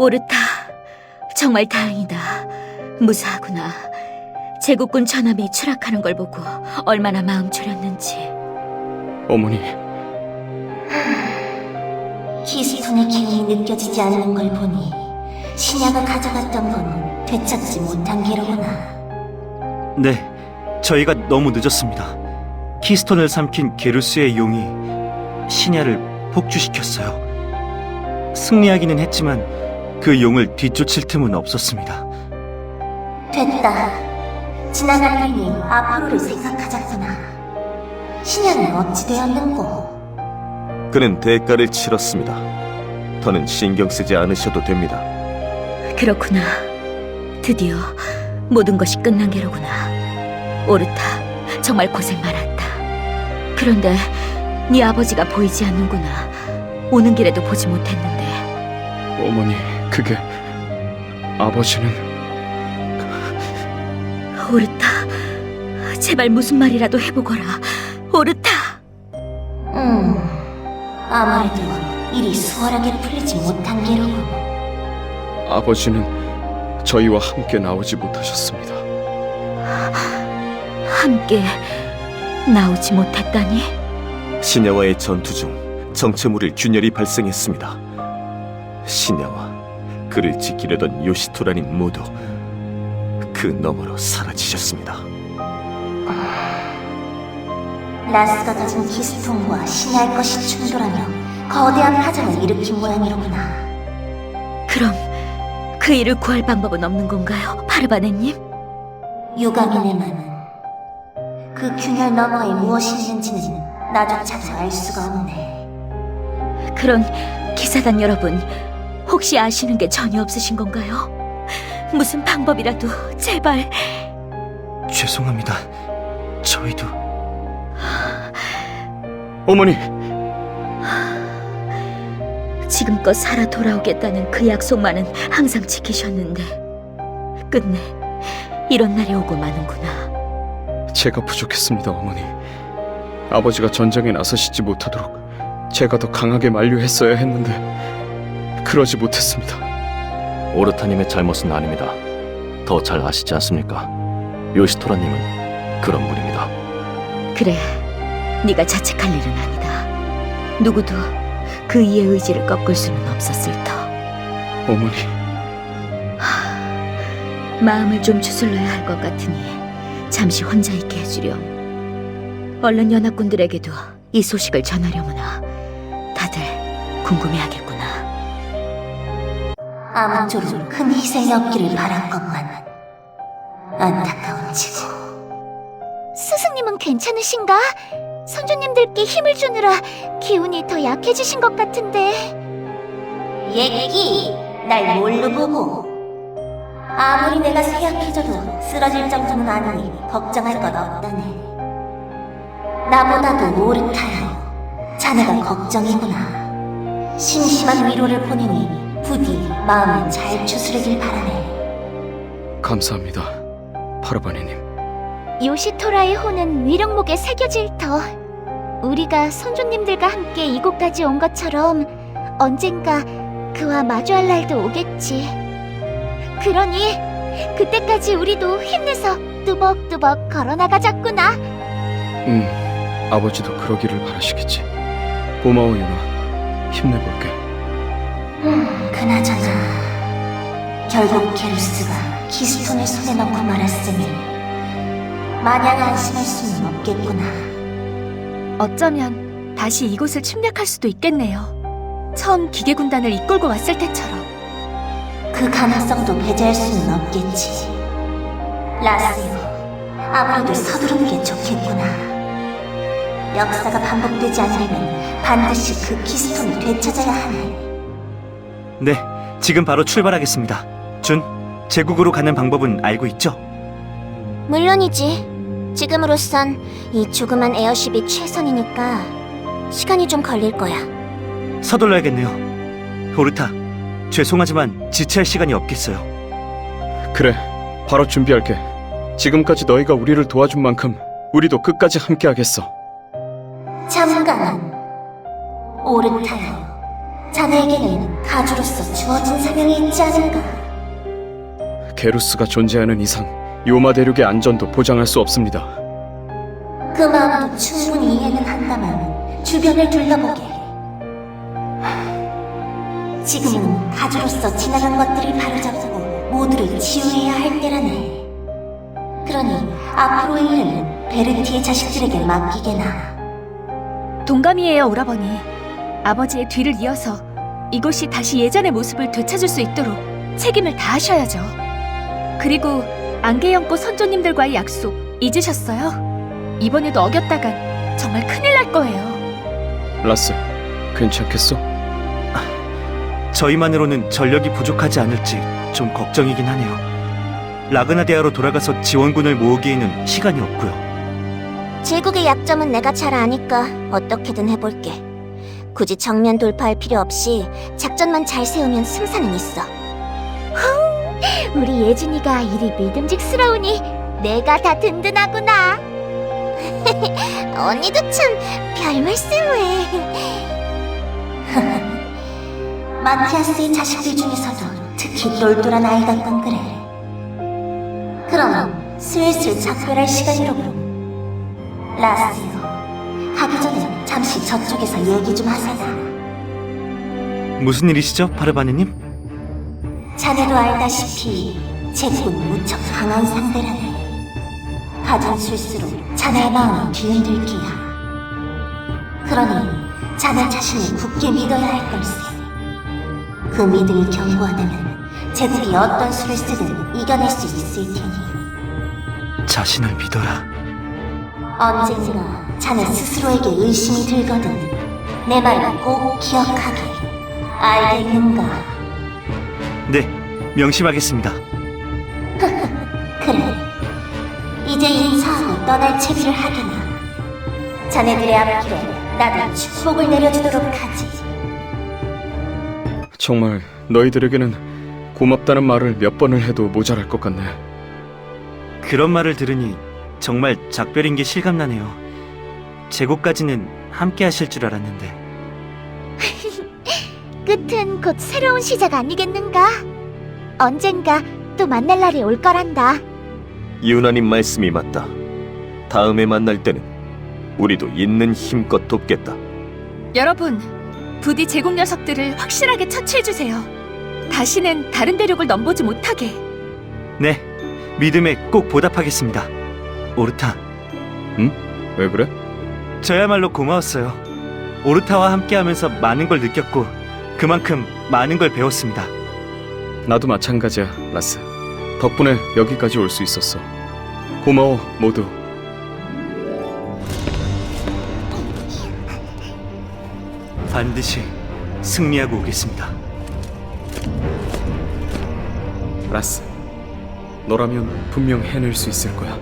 오르타, 정말 다행이다. 무사하구나. 제국군 전함이 추락하는 걸 보고 얼마나 마음 졸였는지. 어머니, 키스톤의 기운이 느껴지지 않는 걸 보니 신야가 가져갔던 건 되찾지 못한 기로구나. 네, 저희가 너무 늦었습니다. 키스톤을 삼킨 게루스의 용이 신야를 폭주시켰어요. 승리하기는 했지만 그 용을 뒤쫓을 틈은 없었습니다. 됐다. 지나갈 일이 앞으로를 생각하자꾸나. 신야는 어찌 되었는고? 그는 대가를 치렀습니다. 더는 신경 쓰지 않으셔도 됩니다. 그렇구나. 드디어 모든 것이 끝난 게로구나. 오르타, 정말 고생 많았다. 그런데 네 아버지가 보이지 않는구나. 오는 길에도 보지 못했는데. 어머니, 그게 아버지는 오르타, 제발 무슨 말이라도 해보거라. 오르타! 음, 아무래도 일이 수월하게 풀리지 못한 게로군. 아버지는 저희와 함께 나오지 못하셨습니다. 함께 나오지 못했다니? 신야와의 전투 중 정체모를 균열이 발생했습니다. 신야와 그를 지키려던 요시토라님 모두 그 너머로 사라지셨습니다. 라스가 가진 키스톤과 신야의 것이 충돌하며 거대한 파장을 일으킨 모양이로구나. 그럼 그 일을 구할 방법은 없는 건가요? 파르바네님? 유감이네 마는 그 균열 너머에 무엇이 있는지는 나조차도 알 수가 없네. 그런 기사단 여러분, 혹시 아시는 게 전혀 없으신 건가요? 무슨 방법이라도 제발 죄송합니다. 저희도 어머니, 지금껏 살아 돌아오겠다는 그 약속만은 항상 지키셨는데 끝내 이런 날이 오고 마는구나. 제가 부족했습니다, 어머니. 아버지가 전장에 나서시지 못하도록 제가 더 강하게 만류했어야 했는데 그러지 못했습니다. 오르타님의 잘못은 아닙니다. 더 잘 아시지 않습니까? 요시토라님은 그런 분입니다. 그래, 네가 자책할 일은 아니다. 누구도 그 이의 의지를 꺾을 수는 없었을 터. 어머니, 마음을 좀 추슬러야 할 것 같으니 잠시 혼자 있게 해주렴. 얼른 연합군들에게도 이 소식을 전하려무나 다들 궁금해하겠구나. 아무쪼록 큰 희생이 없기를 바란 것만 안타까운 지고 스승님은 괜찮으신가? 선조님들께 힘을 주느라 기운이 더 약해지신 것 같은데. 얘기 날 뭘로 보고? 아무리 내가 쇠약해져도 쓰러질 정도는 아니니 걱정할 것 없다네. 나보다도 오르타요 자네가 걱정이구나. 심심한 위로를 보내니 마음을 잘 추스르길 바라네. 감사합니다, 파르바니님. 요시토라의 호는 위령목에 새겨질 터. 우리가 선조님들과 함께 이곳까지 온 것처럼 언젠가 그와 마주할 날도 오겠지. 그러니 그때까지 우리도 힘내서 뚜벅뚜벅 걸어나가자꾸나. 음, 아버지도 그러기를 바라시겠지. 고마워, 유나. 힘내볼게. 음, 그나저나 결국 게루스가 키스톤을 손에 넣고 말았으니 마냥 안심할 수는 없겠구나. 어쩌면 다시 이곳을 침략할 수도 있겠네요. 처음 기계군단을 이끌고 왔을 때처럼. 그 가능성도 배제할 수는 없겠지. 라스요, 아무래도 서두르는 게 좋겠구나. 역사가 반복되지 않으려면 반드시 그 키스톤을 되찾아야 하네. 네, 지금 바로 출발하겠습니다. 준, 제국으로 가는 방법은 알고 있죠? 물론이지. 지금으로선 이 조그만 에어쉽이 최선이니까 시간이 좀 걸릴 거야. 서둘러야겠네요. 오르타, 죄송하지만 지체할 시간이 없겠어요. 그래, 바로 준비할게. 지금까지 너희가 우리를 도와준 만큼 우리도 끝까지 함께하겠어. 잠깐, 오르타요. 자네에게는 가주로서 주어진 사명이 있지 않은가? 게루스가 존재하는 이상 요마 대륙의 안전도 보장할 수 없습니다. 그 마음도 충분히 이해는 한다만 주변을 둘러보게. 지금은 가주로서 지나간 것들을 바로잡고 모두를 치유해야 할 때라네. 그러니 앞으로의 일은 베르티의 자식들에게 맡기게나. 동감이에요, 오라버니. 아버지의 뒤를 이어서 이곳이 다시 예전의 모습을 되찾을 수 있도록 책임을 다하셔야죠. 그리고 안개연꽃 선조님들과의 약속 잊으셨어요? 이번에도 어겼다간 정말 큰일 날 거예요. 라스, 괜찮겠어? 저희만으로는 전력이 부족하지 않을지 좀 걱정이긴 하네요. 라그나디아로 돌아가서 지원군을 모으기에는 시간이 없고요. 제국의 약점은 내가 잘 아니까 어떻게든 해볼게. 굳이 정면 돌파할 필요 없이 작전만 잘 세우면 승산은 있어. 우리 예준이가 일이 믿음직스러우니 내가 다 든든하구나. 언니도 참 별 말씀을. 마티아스의 자식들 중에서도 특히 똘똘한 아이 같건 그래. 그럼 슬슬 작별할 시간이로군. 라스요. 가기 전에 잠시 저쪽에서 얘기 좀 하세요. 무슨 일이시죠, 파르바네님? 자네도 알다시피 제군 무척 강한 상대라네. 가진 술수로 자네의 마음을 뒤흔들기야. 그러니 자네 자신을 굳게 믿어야 할 걸세. 그 믿음이 견고하다면 제국이 어떤 수를 쓰든 이겨낼 수 있을 테니 자신을 믿어라. 언젠가 자네 스스로에게 의심이 들거든 내 말을 꼭 기억하게 알겠는가? 네, 명심하겠습니다. 그래. 이제 인사하고 떠날 채비를 하게나. 자네들의 앞길에 나도 축복을 내려주도록 하지. 정말 너희들에게는 고맙다는 말을 몇 번을 해도 모자랄 것 같네. 그런 말을 들으니 정말 작별인 게 실감나네요. 제국까지는 함께 하실 줄 알았는데. 끝은 곧 새로운 시작 아니겠는가? 언젠가 또 만날 날이 올 거란다. 유나님 말씀이 맞다. 다음에 만날 때는 우리도 있는 힘껏 돕겠다. 여러분, 부디 제국 녀석들을 확실하게 처치해주세요. 다시는 다른 대륙을 넘보지 못하게. 네, 믿음에 꼭 보답하겠습니다. 오르타, 왜 그래? 저야말로 고마웠어요. 오르타와 함께하면서 많은 걸 느꼈고 그만큼 많은 걸 배웠습니다. 나도 마찬가지야, 라스. 덕분에 여기까지 올 수 있었어. 고마워, 모두. 반드시 승리하고 오겠습니다. 라스. 너라면 분명 해낼 수 있을 거야.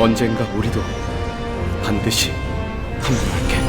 언젠가 우리도 반드시 성공할게.